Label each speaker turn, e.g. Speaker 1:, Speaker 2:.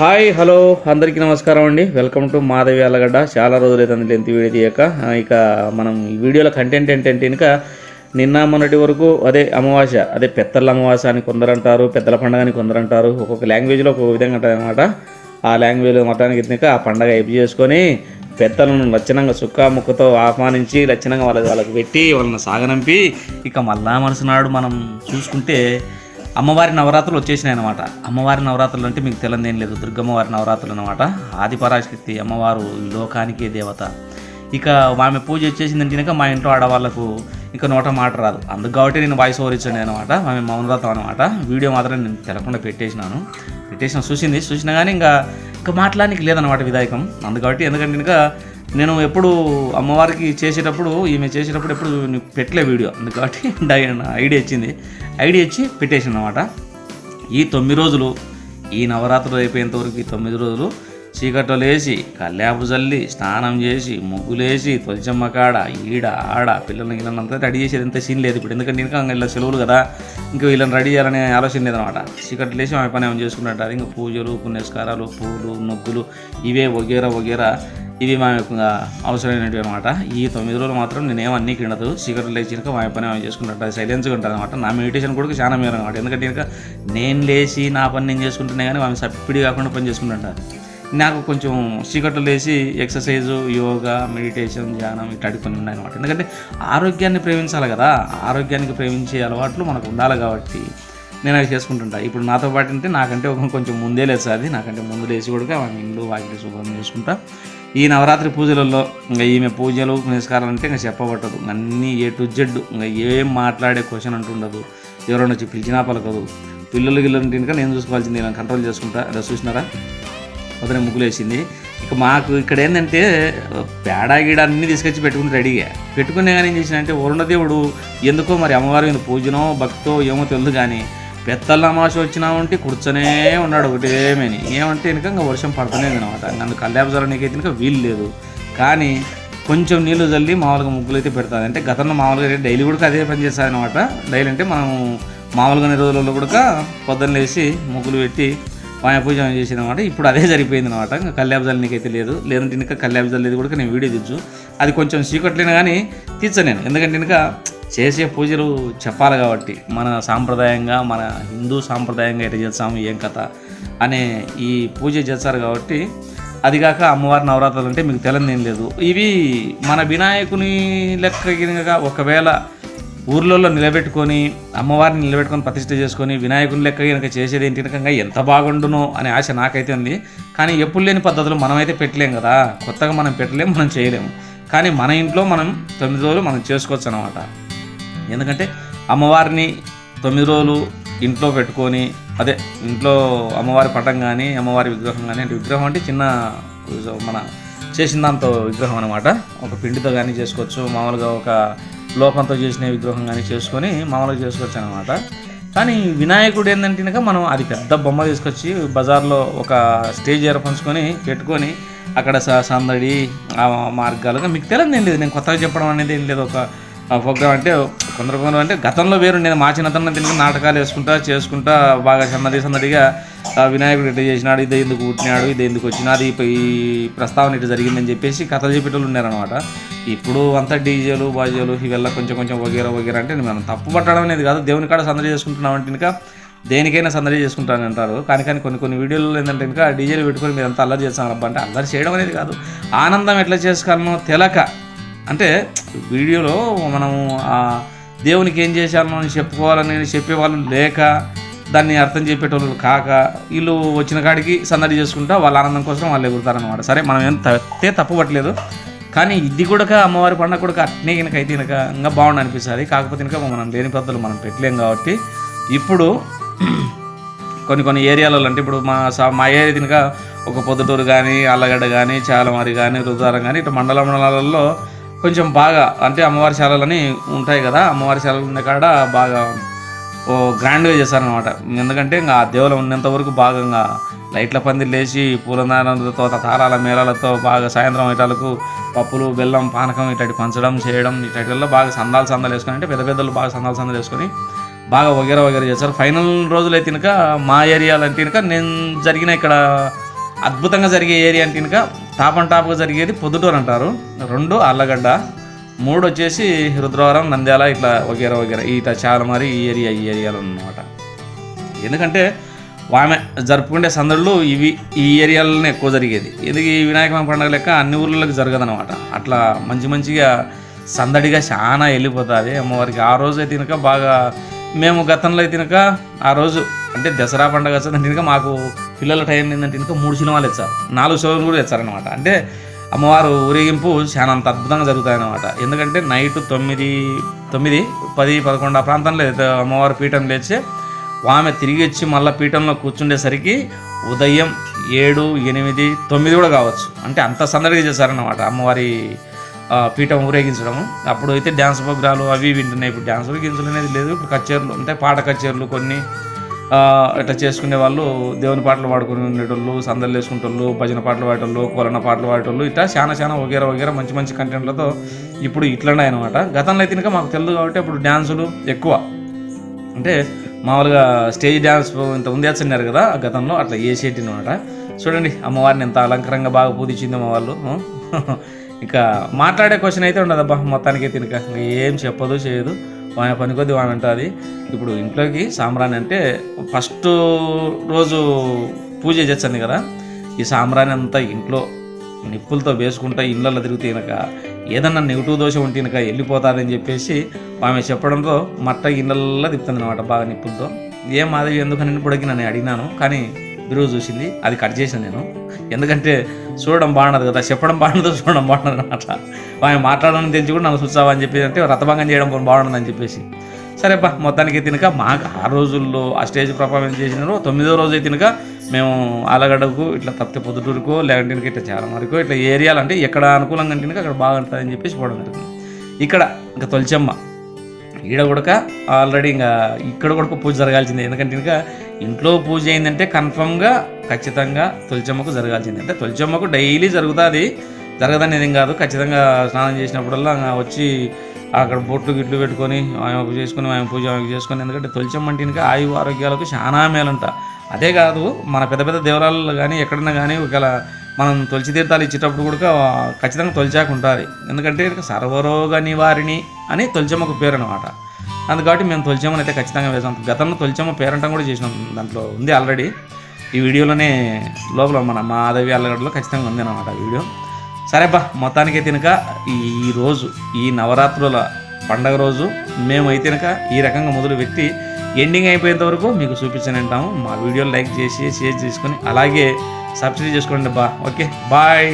Speaker 1: Hi hello అందరికీ నమస్కారం అండి. వెల్కమ్ టు మాధవి అల్లగడ్డ చాలా రోజులైతే అందులో ఎంత వీడియో తీయక ఇక మనం ఈ వీడియోలో కంటెంట్ ఏంటంటే ఇంకా నిన్న మొన్నటి వరకు అదే అమావాస్య అదే పెద్దల అమావాస్య అని కొందరు అంటారు పెద్దల పండుగ అని కొందరు అంటారు. ఒక్కొక్క లాంగ్వేజ్లో ఒక్కొక్క విధంగా ఉంటుంది అనమాట ఆ లాంగ్వేజ్ మొత్తానికి ఎత్తినాక ఆ పండగ అయిపు చేసుకొని పెద్దలను లక్షణంగా సుక్క ముక్కతో ఆహ్వానించి లక్షణంగా వాళ్ళకి వాళ్ళకి పెట్టి వాళ్ళని సాగనంపి ఇక మళ్ళా మనసునాడు మనం చూసుకుంటే అమ్మవారి నవరాత్రులు వచ్చేసినాయి అనమాట అమ్మవారి నవరాత్రులు అంటే మీకు తెలందేం లేదు. దుర్గమ్మవారి నవరాత్రులు అనమాట ఆదిపరాశక్తి అమ్మవారు ఈ లోకానికి దేవత. ఇక ఆమె పూజ వచ్చేసిందంటే కనుక మా ఇంట్లో ఆడవాళ్ళకు ఇక నోట మాట రాదు. అందుకు కాబట్టి నేను వాయిస్ ఓవర్ ఇచ్చాను అనమాట ఆమె మౌనవ్రతం అనమాట వీడియో మాత్రం నేను తెలకుండా పెట్టేసినాను. పెట్టేసిన చూసింది. చూసినా కానీ ఇంకా ఇంకా మాట్లాడానికి లేదనమాట విధాయకం. అందుకు కాబట్టి ఎందుకంటే ఇంకా నేను ఎప్పుడు అమ్మవారికి చేసేటప్పుడు ఈమె చేసేటప్పుడు ఎప్పుడు పెట్టలే వీడియో. అందుకు కాబట్టి ఐడియా ఇచ్చింది. ఐడియా ఇచ్చి పెట్టేసాను అనమాట ఈ తొమ్మిది రోజులు ఈ నవరాత్రులు అయిపోయేంతవరకు ఈ తొమ్మిది రోజులు చీకట్లో లేచి కల్లాపు చల్లి స్నానం చేసి ముగ్గులేసి తొలిచమ్మ కాడ ఈడ ఆడ పిల్లల్ని వీళ్ళనంతా రెడీ చేసేది ఎంత సీన్ లేదు ఇప్పుడు. ఎందుకంటే ఇంకా ఇలా సెలవులు కదా ఇంకా వీళ్ళని రెడీ చేయాలనే ఆలోచన లేదనమాట చీకట్లు లేచి ఆమె పని ఏమైనా చేసుకుంటుంటారు. ఇంకా పూజలు పుణ్యస్కారాలు పూలు ముగ్గులు ఇవే వగేరా వగేరా ఇవి మా యొక్క అవసరమైనవి అనమాట ఈ తొమ్మిది రోజులు మాత్రం నేనేం అన్నీ కిండదు చీకట్లు లేచినాక మా పని ఏమైనా చేసుకుంటాను సైలెన్స్గా ఉంటుంది అనమాట నా మెడిటేషన్ కూడా చాలా మేర అనమాట ఎందుకంటే ఇంకా నేను లేచి నా పని నేను చేసుకుంటున్నా కానీ ఆమె సప్పిడి కాకుండా పని చేసుకుంటుంటారు నాకు కొంచెం చీకట్లు లేచి ఎక్సర్సైజు యోగా మెడిటేషన్ ధ్యానం ఇట్లాంటి కొన్ని ఉన్నాయి అనమాట ఎందుకంటే ఆరోగ్యాన్ని ప్రేమించాలి కదా. ఆరోగ్యానికి ప్రేమించే అలవాట్లు మనకు ఉండాలి కాబట్టి నేను అవి చేసుకుంటుంటా. ఇప్పుడు నాతో పాటు అంటే నాకంటే ఒక కొంచెం ముందే లేదు అది నాకంటే ముందు లేచి కూడా ఆమె ఇల్లు వాకిలి శుభ్రం చేసుకుంటా. ఈ నవరాత్రి పూజలలో ఇంకా ఈమె పూజలు పునస్కారాలు అంటే ఇంకా చెప్పబట్టదు. అన్నీ ఏ టు జెడ్ ఇంకా ఏం మాట్లాడే క్వశ్చన్ అంటుండదు. ఎవరైనా వచ్చి పిలిచినా పలకదు. పిల్లలు గిల్లలు కనుక నేను చూసుకోవాల్సింది నేను కంట్రోల్ చేసుకుంటా. అదే చూసినారా? అతనే ముగ్గులేసింది ఇక మాకు ఇక్కడ ఏంటంటే పేడ గీడ అన్నీ తీసుకొచ్చి పెట్టుకుని రెడీగా పెట్టుకునే కానీ ఏం చేసినా అంటే వరుణదేవుడు ఎందుకో మరి అమ్మవారి మీద పూజనో భక్తో ఏమో తెలియదు కానీ పెద్దల అమావాస వచ్చినామంటే కూర్చొనే ఉన్నాడు ఒకటేమని ఏమంటే వెనుక ఇంకా వర్షం పడుతూనే అనమాట నన్ను కళ్యాపజాలనికైతే ఇంకా వీలు లేదు. కానీ కొంచెం నీళ్ళు చల్లి మామూలుగా ముగ్గులు అయితే పెడతాను. అంటే గతంలో మామూలుగా డైలీ కూడా అదే పని చేస్తాను అనమాట డైలీ అంటే మనం మామూలుగా రోజులలో కూడా పొద్దున్న లేచి ముగ్గులు పెట్టి మాయ పూజ చేసింది అనమాట ఇప్పుడు అదే సరిపోయింది అనమాట ఇంకా కళ్యాబ్ నీకైతే లేదు. లేదంటే ఇంకా కళ్యాబ్ లేదు కూడా నేను వీడియో తెచ్చు అది కొంచెం చీకట్లేనా కానీ తీర్చను నేను. ఎందుకంటే ఇంకా చేసే పూజలు చెప్పాలి కాబట్టి మన సాంప్రదాయంగా మన హిందూ సాంప్రదాయంగా ఎట్లా చేస్తాము ఏం కథ అనే ఈ పూజ చేస్తారు కాబట్టి అది కాక అమ్మవారి నవరాత్రులు అంటే మీకు తెలియదు ఏం లేదు. ఇవి మన వినాయకుని లెక్క గినక ఒకవేళ ఊర్లలో నిలబెట్టుకొని అమ్మవారిని నిలబెట్టుకొని ప్రతిష్ఠ చేసుకొని వినాయకుని లెక్క కనుక చేసేది ఏంటి కనుక ఎంత బాగుండునో అనే ఆశ నాకైతే ఉంది. కానీ ఎప్పుడు లేని పద్ధతులు మనమైతే పెట్టలేం కదా. కొత్తగా మనం పెట్టలేము మనం చేయలేము కానీ మన ఇంట్లో మనం తొమ్మిది రోజులు మనం చేసుకోవచ్చు అనమాట ఎందుకంటే అమ్మవారిని తొమ్మిది రోజులు ఇంట్లో పెట్టుకొని అదే ఇంట్లో అమ్మవారి పటం కానీ అమ్మవారి విగ్రహం కానీ అంటే విగ్రహం అంటే చిన్న మన చేసిన దాంతో విగ్రహం అనమాట ఒక పిండితో కానీ చేసుకోవచ్చు మామూలుగా ఒక లోకంతో చేసిన విగ్రహం కానీ చేసుకొని మామూలుగా చేసుకోవచ్చు అనమాట కానీ వినాయకుడు ఏంటంటే మనం అది పెద్ద బొమ్మ తీసుకొచ్చి బజార్లో ఒక స్టేజ్ ఏర్పరచుకొని పెట్టుకొని అక్కడ స- సందడి మార్గాలుగా మీకు తెలియదు ఏం లేదు నేను కొత్తగా చెప్పడం అనేది ఏం లేదు. ఒక ప్రోగ్రామ్ అంటే కొందరు అంటే గతంలో వేరు నేను మా చిన్నతనం తిరిగి నాటకాలు వేసుకుంటా చేసుకుంటా బాగా సన్నది సన్నదిగా వినాయకుడు ఇటు చేసినాడు ఇది ఎందుకు పుట్టినాడు ఇది ఎందుకు వచ్చినాడు ఈ ప్రస్తావన ఇటు జరిగిందని చెప్పేసి కథలు చెప్పేటోళ్ళు ఉన్నారనమాట ఇప్పుడు అంతా డీజేలు బాజేలు ఇవెల్లా కొంచెం కొంచెం వగేరా వగేరా అంటే మనం తప్పు పట్టడం అనేది కాదు దేవుని కాడ సందడి చేసుకుంటున్నాం అంటే ఇంకా దేనికైనా సందడి చేసుకుంటాను అంటారు. కానీ కానీ కొన్ని కొన్ని వీడియోలు ఏంటంటే ఇంకా డీజేలు పెట్టుకొని మీరు అంతా అల్లరి చేస్తాను అబ్బా అంటే అల్లరి చేయడం అనేది కాదు. ఆనందం ఎట్లా చేసుకోవాలనో తెలక. అంటే వీడియోలో మనము దేవునికి ఏం చేశాను అని చెప్పుకోవాలని చెప్పేవాళ్ళు లేక దాన్ని అర్థం చెప్పేటోళ్ళు కాక వీళ్ళు వచ్చిన కాడికి సందడి చేసుకుంటా వాళ్ళ ఆనందం కోసం వాళ్ళు ఎగురుతారనమాట సరే మనం ఏం తప్పే తప్పు పట్టలేదు. కానీ ఇది కూడా అమ్మవారి పండుగ కూడా అట్నే కనుక అయితే కనుక ఇంకా బాగుండు అనిపిస్తుంది. కాకపోతే కనుక మనం లేని పెద్దలు మనం పెట్టలేం కాబట్టి ఇప్పుడు కొన్ని కొన్ని ఏరియాలలో అంటే ఇప్పుడు మా సా- మా ఏరియా కనుక ఒక పొద్దుటూరు కానీ అల్లగడ్డ కానీ చాలమారి కానీ రుద్రారం కానీ ఇటు మండల మండలాలలో కొంచెం బాగా అంటే అమ్మవారి శాలలని ఉంటాయి కదా అమ్మవారి శాలలు ఉన్న కాడ బాగా ఓ గ్రాండ్గా చేశారనమాట ఎందుకంటే ఇంకా ఆ దేవులు ఉన్నంత వరకు భాగంగా లైట్ల పందిలు లేచి పూలదానాలతో తారాల మేళాలతో బాగా సాయంత్రం ఇటాలకు పప్పులు బెల్లం పానకం ఇట్లాంటి పంచడం చేయడం ఇట్లాంటిలో బాగా సందాలు సందాలు వేసుకొని అంటే పెద్ద పెద్దలు బాగా సందాలు సందాలు వేసుకొని బాగా వగేర వగేర చేస్తారు. ఫైనల్ రోజులు అయితే కనుక మా ఏరియాలో అంటే కనుక నేను జరిగిన ఇక్కడ అద్భుతంగా జరిగే ఏరియా అంటే కనుక టాప్ అండ్ టాప్గా జరిగేది పొద్దుటూరు అంటారు. రెండు అల్లగడ్డ మూడు వచ్చేసి రుద్రవరం నంద్యాల ఇట్లా వగేర వగేర. ఇట్లా చాలా మరి ఈ ఏరియా ఈ ఏరియాలో అన్నమాట. ఎందుకంటే ఆమె జరుపుకునే సందడులు ఇవి ఈ ఏరియాలోనే ఎక్కువ జరిగేది. ఇది ఈ పండుగ లెక్క అన్ని ఊర్లకి జరగదనమాట అట్లా మంచి మంచిగా సందడిగా చాలా వెళ్ళిపోతుంది. అమ్మవారికి ఆ రోజు అయితే కనుక బాగా మేము గతంలో అయితే కనుక ఆ రోజు అంటే దసరా పండుగ వచ్చిందంటే కనుక మాకు పిల్లల టైం ఏంటంటే కనుక మూడు సినిమాలు ఇచ్చారు నాలుగు షోలు కూడా ఇచ్చారనమాట అంటే అమ్మవారు ఊరేగింపు చాలా అంత అద్భుతంగా జరుగుతాయన్నమాట. ఎందుకంటే నైట్ తొమ్మిది తొమ్మిది పది పదకొండు ఆ ప్రాంతంలో అయితే అమ్మవారు పీఠం లేచి ఆమె తిరిగి వచ్చి మళ్ళీ పీఠంలో కూర్చుండేసరికి ఉదయం ఏడు ఎనిమిది తొమ్మిది కూడా కావచ్చు. అంటే అంత సందడిగా చేశారన్నమాట అమ్మవారి పీఠం ఊరేగించడము. అప్పుడు అయితే డ్యాన్స్ ప్రోగ్రాలు అవి వింటున్నాయి. ఇప్పుడు డ్యాన్సులు గింజలు అనేది లేదు. ఇప్పుడు కచేర్లు అంటే పాట కచేరీలు కొన్ని ఇట్లా చేసుకునే వాళ్ళు దేవుని పాటలు పాడుకుని ఉండేటోళ్ళు సందలు వేసుకుంటోళ్ళు భజన పాటలు పాడేటోళ్ళు కొలన పాటలు పాడేటోళ్ళు ఇట్లా చాలా చాలా వగేర వగేర మంచి మంచి కంటెంట్లతో ఇప్పుడు ఇట్లనే అనమాట గతంలో అయితే ఇంకా మాకు తెలియదు కాబట్టి అప్పుడు డ్యాన్సులు ఎక్కువ. అంటే మామూలుగా స్టేజ్ డ్యాన్స్ ఇంత ఉంది అన్నారు కదా ఆ గతంలో అట్లా వేసేటి అనమాట చూడండి అమ్మవారిని ఎంత అలంకరంగా బాగా పూజించింది మా వాళ్ళు ఇంకా మాట్లాడే క్వశ్చన్ అయితే ఉండదబ్బా. మొత్తానికి తినక ఏం చెప్పదు చేయదు. ఆమె పని కొద్ది ఆమె ఇప్పుడు ఇంట్లోకి సాంబ్రాణి అంటే ఫస్ట్ రోజు పూజ చేస్తుంది కదా. ఈ సాంబ్రాణి అంతా ఇంట్లో నిప్పులతో వేసుకుంటా ఇళ్ళల్లో తిరుగుతే కనుక ఏదన్నా నెగిటివ్ దోష ఉంటే కనుక వెళ్ళిపోతాదని చెప్పేసి ఆమె చెప్పడంతో మట్ట ఇళ్ళల్లో తిప్పుతుంది అనమాట బాగా నిప్పులతో. ఏం మాధవి ఎందుకని ఇప్పటికి నన్ను అడిగినాను. కానీ ఈరోజు చూసింది అది కట్ చేశాను నేను. ఎందుకంటే చూడడం బాగున్నది కదా చెప్పడం బాగున్నదో చూడడం బాగున్నది అనమాట ఆయన మాట్లాడడం తెలిసి కూడా నన్ను చూసావా అని చెప్పేసి అంటే రతభంగం చేయడం బాగుండదని చెప్పేసి. సరేపా మొత్తానికి తినక మాకు ఆ రోజుల్లో ఆ స్టేజ్ పర్ఫార్మెన్స్ చేసినారు తొమ్మిదో రోజు తినక మేము ఆలగడ్డకు ఇట్లా తప్పితే పొద్దుటూరుకో లేదంటే ఇట్లా చాలా వరకు ఇట్లా ఏరియాలు అంటే ఎక్కడ అనుకూలంగా తినక అక్కడ బాగుంటుందని చెప్పేసి పోవడం జరిగింది ఇక్కడ ఇంకా తొలిచమ్మ. ఈడ కూడా ఆల్రెడీ ఇంకా ఇక్కడ కూడా పూజ జరగాల్సిందే. ఎందుకంటే ఇంకా ఇంట్లో పూజ అయిందంటే కన్ఫర్మ్గా ఖచ్చితంగా తొలిచమ్మకు జరగాల్సింది. అంటే తొలిచమ్మకు డైలీ జరుగుతుంది. జరగదనేది ఏం కాదు. ఖచ్చితంగా స్నానం చేసినప్పుడల్లా వచ్చి అక్కడ బొట్టు గిట్లు పెట్టుకొని ఆమెకు చేసుకొని ఆమె పూజ ఆమెకు చేసుకొని ఎందుకంటే తొలిచమ్మ అంటే ఇంకా ఆయువు ఆరోగ్యాలకు చాలా మేలంట. అదే కాదు మన పెద్ద పెద్ద దేవరాలలో కానీ ఎక్కడన్నా కానీ ఒకవేళ మనం తొలిచి తీర్థాలు ఇచ్చేటప్పుడు కూడా ఖచ్చితంగా తొలిచాక ఉంటుంది. ఎందుకంటే సర్వరోగ నివారిణి అని తొలిచమ్మకు పేరు అనమాట అందుకాబట్టి మేము తొలిచామని అయితే ఖచ్చితంగా వేసాం గతంలో తొలిచామ పేరంటం కూడా చేసినాం. దాంట్లో ఉంది ఆల్రెడీ ఈ వీడియోలోనే లోపల మన మాధవి అల్లగడ్డలో ఖచ్చితంగా ఉంది అనమాట వీడియో. సరేపా మొత్తానికి తినక ఈ రోజు ఈ నవరాత్రుల పండగ రోజు మేమైతే కనుక ఈ రకంగా మొదలు పెట్టి ఎండింగ్ అయిపోయేంత వరకు మీకు చూపించని అంటాము. మా వీడియోలు లైక్ చేసి షేర్ చేసుకొని అలాగే సబ్సిడీ చేసుకోండి బా ఓకే బాయ్.